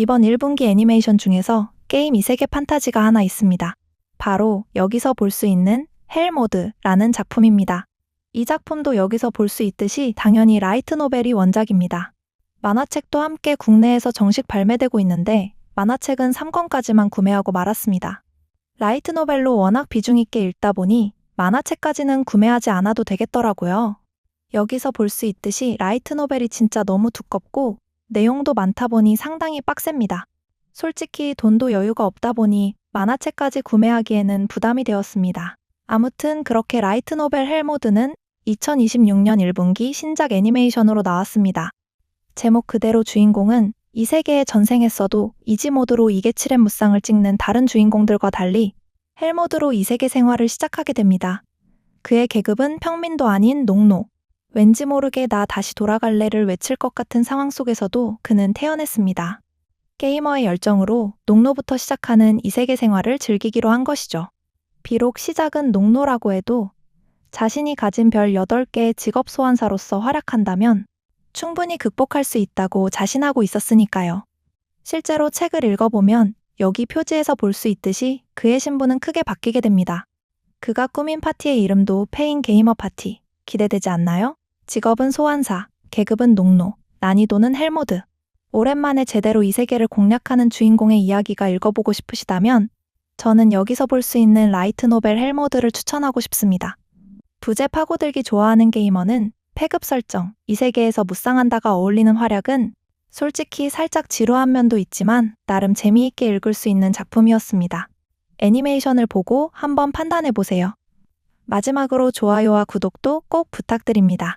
이번 1분기 애니메이션 중에서 게임 이세계 판타지가 하나 있습니다. 바로 여기서 볼 수 있는 헬모드라는 작품입니다. 이 작품도 여기서 볼 수 있듯이 당연히 라이트 노벨이 원작입니다. 만화책도 함께 국내에서 정식 발매되고 있는데 만화책은 3권까지만 구매하고 말았습니다. 라이트 노벨로 워낙 비중 있게 읽다 보니 만화책까지는 구매하지 않아도 되겠더라고요. 여기서 볼 수 있듯이 라이트 노벨이 진짜 너무 두껍고 내용도 많다 보니 상당히 빡셉니다. 솔직히 돈도 여유가 없다 보니 만화책까지 구매하기에는 부담이 되었습니다. 아무튼 그렇게 라이트 노벨 헬모드는 2026년 1분기 신작 애니메이션으로 나왔습니다. 제목 그대로 주인공은 이 세계에 전생했어도 이지 모드로 이게치렌 무쌍을 찍는 다른 주인공들과 달리 헬모드로 이 세계 생활을 시작하게 됩니다. 그의 계급은 평민도 아닌 농노. 왠지 모르게 나 다시 돌아갈래를 외칠 것 같은 상황 속에서도 그는 태어났습니다. 게이머의 열정으로 농노부터 시작하는 이 세계 생활을 즐기기로 한 것이죠. 비록 시작은 농노라고 해도 자신이 가진 별 8개의 직업 소환사로서 활약한다면 충분히 극복할 수 있다고 자신하고 있었으니까요. 실제로 책을 읽어보면 여기 표지에서 볼 수 있듯이 그의 신분은 크게 바뀌게 됩니다. 그가 꾸민 파티의 이름도 페인 게이머 파티. 기대되지 않나요? 직업은 소환사, 계급은 농노, 난이도는 헬모드. 오랜만에 제대로 이 세계를 공략하는 주인공의 이야기가 읽어보고 싶으시다면 저는 여기서 볼 수 있는 라이트 노벨 헬모드를 추천하고 싶습니다. 부재 파고들기 좋아하는 게이머는 패급 설정, 이 세계에서 무쌍한다가 어울리는 활약은 솔직히 살짝 지루한 면도 있지만 나름 재미있게 읽을 수 있는 작품이었습니다. 애니메이션을 보고 한번 판단해 보세요. 마지막으로 좋아요와 구독도 꼭 부탁드립니다.